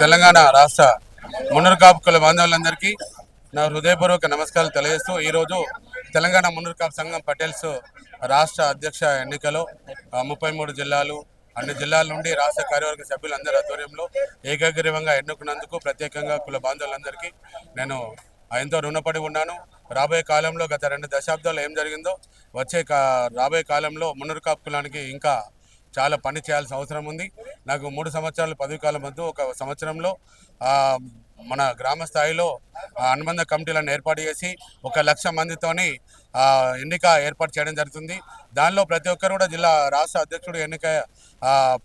తెలంగాణ రాష్ట్ర మున్నూరు కాపు కుల బాంధవులందరికీ నా హృదయపూర్వక నమస్కారాలు తెలియజేస్తూ ఈరోజు తెలంగాణ మున్నూరు కాపు సంఘం పటేల్స్ రాష్ట్ర అధ్యక్ష ఎన్నికలో ముప్పై మూడు జిల్లాలు అన్ని జిల్లాల నుండి రాష్ట్ర కార్యవర్గ సభ్యులందరి ఆధ్వర్యంలో ఏకాగ్రీవంగా ఎన్నుకున్నందుకు ప్రత్యేకంగా కుల బాంధవులందరికీ నేను ఎంతో రుణపడి ఉన్నాను. రాబోయే కాలంలో గత రెండు దశాబ్దాలు ఏం జరిగిందో వచ్చే కా రాబోయే కాలంలో మున్నూరు కాపు కులానికి ఇంకా చాలా పని చేయాల్సిన అవసరం ఉంది. నాకు మూడు సంవత్సరాలు పదవి కాలం వద్దు. ఒక సంవత్సరంలో మన గ్రామ స్థాయిలో అనుబంధ కమిటీలను ఏర్పాటు చేసి ఒక లక్ష మందితోని ఎన్నిక ఏర్పాటు చేయడం జరుగుతుంది. దానిలో ప్రతి ఒక్కరు కూడా జిల్లా రాష్ట్ర అధ్యక్షుడు ఎన్నిక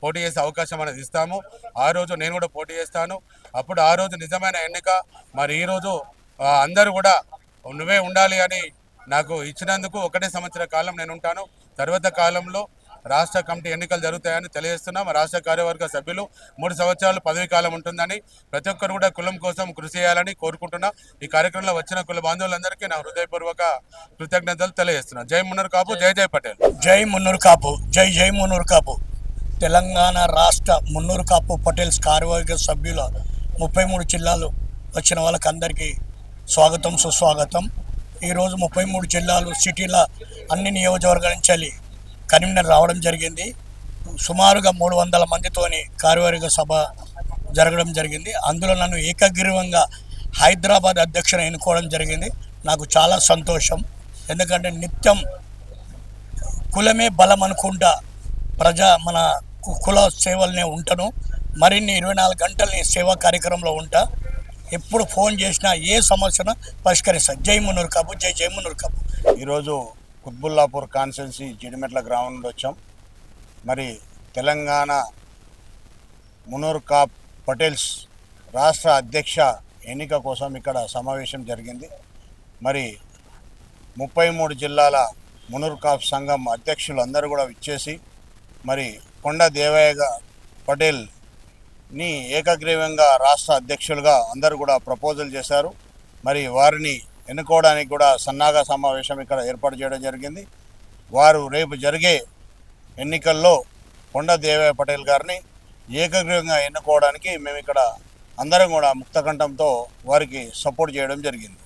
పోటీ చేసే అవకాశం అనేది ఇస్తాము. ఆ రోజు నేను కూడా పోటీ చేస్తాను. అప్పుడు ఆ రోజు నిజమైన ఎన్నిక. మరి ఈరోజు అందరూ కూడా నువ్వే ఉండాలి అని నాకు ఇచ్చినందుకు ఒకటే సంవత్సర కాలం నేను ఉంటాను. తర్వాత కాలంలో రాష్ట్ర కమిటీ ఎన్నికలు జరుగుతాయని తెలియజేస్తున్నాం. రాష్ట్ర కార్యవర్గ సభ్యులు మూడు సంవత్సరాలు పదవి కాలం ఉంటుందని ప్రతి ఒక్కరు కూడా కులం కోసం కృషి చేయాలని కోరుకుంటున్నా. ఈ కార్యక్రమంలో వచ్చిన కుల బాంధవులందరికీ నా హృదయపూర్వక కృతజ్ఞతలు తెలియజేస్తున్నాను జై మున్నూరు కాపు జై జై పటేల్. జై మున్నూరు కాపు జై జై మున్నూరు కాపు. తెలంగాణ రాష్ట్ర మున్నూరు కాపు పటేల్స్ కార్యవర్గ సభ్యుల ముప్పై మూడు జిల్లాలు వచ్చిన వాళ్ళకి అందరికీ స్వాగతం సుస్వాగతం. ఈరోజు ముప్పై మూడు జిల్లాలు సిటీల అన్ని నియోజకవర్గాల నుంచి వెళ్ళి కరీంనగర్ రావడం జరిగింది. సుమారుగా మూడు వందల మందితోని కార్యవర్గ సభ జరగడం జరిగింది. అందులో నన్ను ఏకగ్రీవంగా హైదరాబాద్ అధ్యక్షుని ఎన్నుకోవడం జరిగింది. నాకు చాలా సంతోషం. ఎందుకంటే నిత్యం కులమే బలం అనుకుంటా ప్రజా మన కు- కుల సేవలనే ఉంటాను. మరిన్ని ఇరవై నాలుగు గంటలు నేను సేవా కార్యక్రమంలో ఉంటా. ఎప్పుడు ఫోన్ చేసినా ఏ సమస్యను పరిష్కరిస్తా. జై మునూరు కబు జై జై మునూరు కబు. ఈరోజు కుత్బుల్లాపూర్ కాన్స్టిట్యున్సీ జిడిమెట్ల గ్రామం వచ్చాం. మరి తెలంగాణ మునూర్ కాప్ పటేల్స్ రాష్ట్ర అధ్యక్ష ఎన్నిక కోసం ఇక్కడ సమావేశం జరిగింది. మరి ముప్పై మూడు జిల్లాల మునూర్ కాప్ సంఘం అధ్యక్షులు అందరూ కూడా విచ్చేసి మరి కొండ దేవయ్య పటేల్ని ఏకగ్రీవంగా రాష్ట్ర అధ్యక్షులుగా అందరూ కూడా ప్రపోజల్ చేశారు. మరి వారిని ఎన్నుకోవడానికి కూడా సన్నాగా సమావేశం ఇక్కడ ఏర్పాటు చేయడం జరిగింది. వారు రేపు జరిగే ఎన్నికల్లో కొండ దేవయ్య పటేల్ గారిని ఏకగ్రీవంగా ఎన్నుకోవడానికి మేము ఇక్కడ అందరం కూడా ముక్తకంఠంతో వారికి సపోర్ట్ చేయడం జరిగింది.